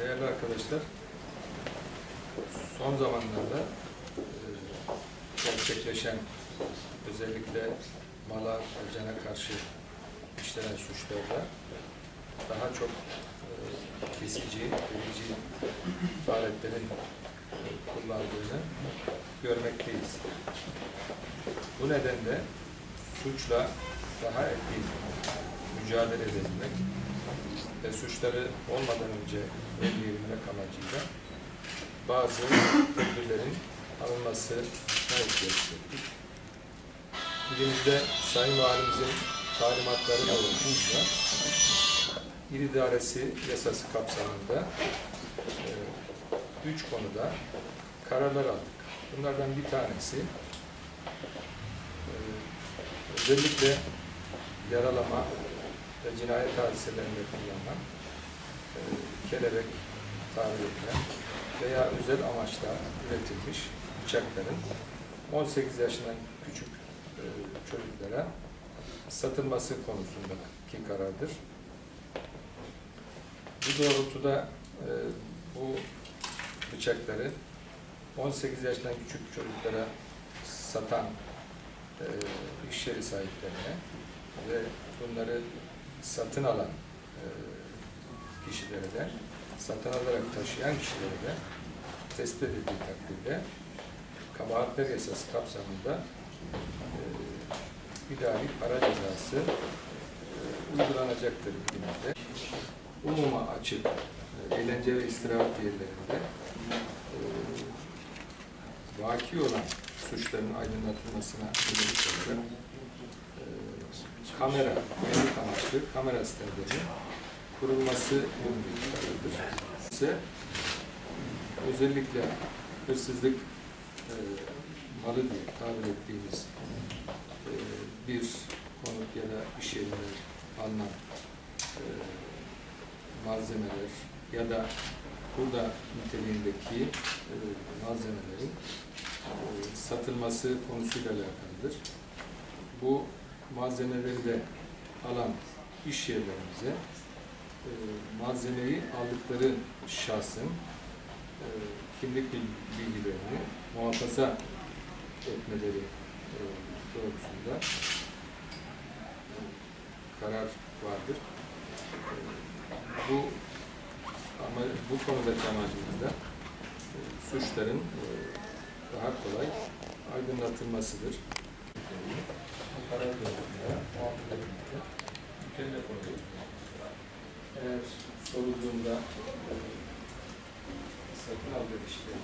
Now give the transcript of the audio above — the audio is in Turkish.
Değerli arkadaşlar, son zamanlarda e, gerçekleşen özellikle mala ve cana karşı işlenen suçlarda daha çok e, kesici, delici aletlerin kullandığını görmekteyiz. Bu nedenle suçla daha etkili mücadele edebilmek ve suçları olmadan önce önleyebilmek amacıyla bazı tedbirlerin alınması ihtiyaç hissettik. Bilimizde Sayın Valimizin talimatları doğrultusunda İl İdaresi Yasası kapsamında e, üç konuda kararlar aldık. Bunlardan bir tanesi e, özellikle yaralama ve cinayet hadiselerinde kullanılan e, kelebek tabir veya özel amaçla üretilmiş bıçakların 18 yaşından küçük e, çocuklara satılması konusundaki karardır. Bu doğrultuda e, bu bıçakları 18 yaşından küçük çocuklara satan e, iş sahiplerine ve bunları satın alan e, kişilere de, satın alarak taşıyan kişilere de tespit edildiği takdirde kabahatler yasası kapsamında e, idari para cezası e, uygulanacaktır ülkemizde. Umuma açık e, eğlence ve istirahat yerlerinde e, vaki olan suçların aydınlatılmasına yönelik olarak kamera, güvenlik amaçlı kamera sistemlerinin kurulması kararıdır. Ise özellikle hırsızlık e, malı diye tabir ettiğimiz e, bir konut ya da iş yerinde alınan e, malzemeler ya da burada niteliğindeki e, malzemelerin e, satılması konusuyla alakalıdır. Bu malzemeleri de alan iş yerlerimize e, malzemeyi aldıkları şahsın e, kimlik bil- bilgilerini muhafaza etmeleri e, doğrultusunda e, karar vardır. E, bu ama bu konudaki amacımız da e, suçların e, daha kolay aydınlatılmasıdır. Karar doğrultusunda muhafaza etmekte mükellef oluyor. Eğer sorulduğunda e, satın aldığı edemiyorsa